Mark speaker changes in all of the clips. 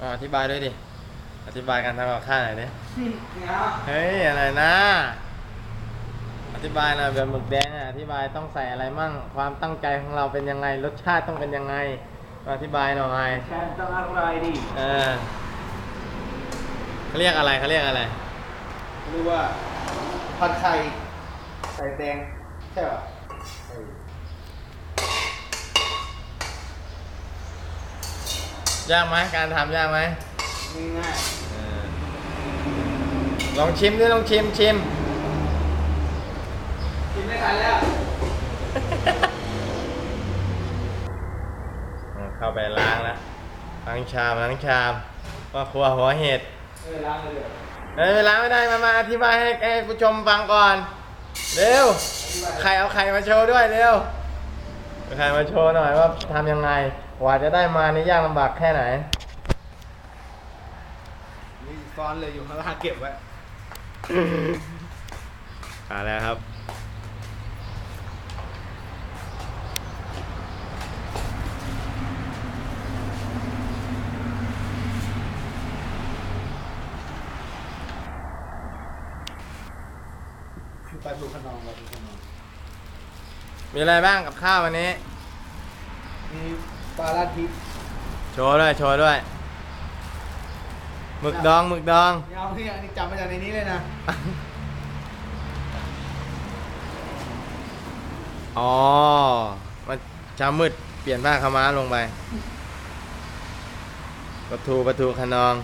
Speaker 1: อ่าอธิบายด้วยดิ อธิบายการทำกับข้าวหน่อยดิ
Speaker 2: เนี่ย
Speaker 1: เฮ้ยอะไรนะ อธิบายหน่อยแบบหมึกแดงอะอธิบายต้องใส่อะไรมั่ง ความตั้งใจของเราเป็นยังไง รสชาติต้องเป็นยังไง อธิบายหน่อย
Speaker 2: แค่ต้องอะไรดิ
Speaker 1: เออเขาเรียกอะไรเขาเรียกอะไร
Speaker 2: เรียกว่าผัดไข่ใส่แดงใช่ป่ะเออ ยา
Speaker 1: กไหมการทำยากไหม
Speaker 2: ง่าย
Speaker 1: เออลองชิมดิลองชิมชิม
Speaker 2: ๆกินไม่ทันแล้ว
Speaker 1: อ่าเข้าไปล้างแล้วล้างชามล้างชามว่าครัวหัวเห็ด
Speaker 2: เออล้างเลยเดี๋ยว
Speaker 1: เอ้ยล้างไม่ได้มามาอธิบายให้ให้ผู้ชมฟังก่อน เร็วไข่เอาไข่มาโชว์ด้วยเร็วเอาไข่มาโชว์หน่อยว่าทำยังไงก ว่าจะได้มานี่ยากลำบากแค่ไหน
Speaker 2: นี่ซ้อนเลยอยู่ข้างล่างเก็บไว้
Speaker 1: มาแล้วครับ
Speaker 2: ไปปลูกขนมไปปลูกขนม
Speaker 1: มีอะไรบ้างกับข้าววันนี้
Speaker 2: มี ปลาลาดพริก
Speaker 1: โชว์ด้วย โชว์ด้วย หมึกดอง หมึกดอง
Speaker 2: นี่เอาที่อันนี้จำมาจากในนี้เลยนะ
Speaker 1: อ๋อมันจะมืด เปลี่ยนผ้าขาวม้าลงไป ประตูประตูขนอง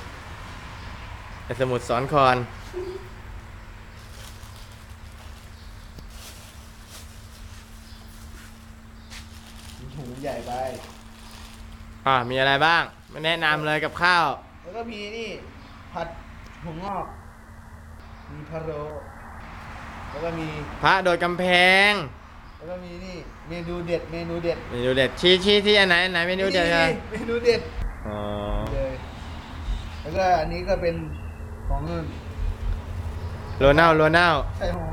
Speaker 1: ไอสมุดสอนคอน
Speaker 2: ถุงใหญ่ไป
Speaker 1: อ่ามีอะไรบ้างไม่แนะนำเลยกับข้าว
Speaker 2: แล้วก็มีนี่ ผัดหัวงอก มีพะโล้แล้วก็มี
Speaker 1: พระโดดกำแพง
Speaker 2: แล้วก็มีนี่เมนูเด็ด เมนูเด็ด
Speaker 1: เมนูเด็ดชี้ชี้ที่อันไหนอันไหนเมนูเด็ด
Speaker 2: นี่
Speaker 1: เลย
Speaker 2: เมนูเด็ด
Speaker 1: อ๋อ
Speaker 2: เลยแล้วก็อันนี้ก็เป็นของเงิน
Speaker 1: โรนัลโรนัล
Speaker 2: ใช่หง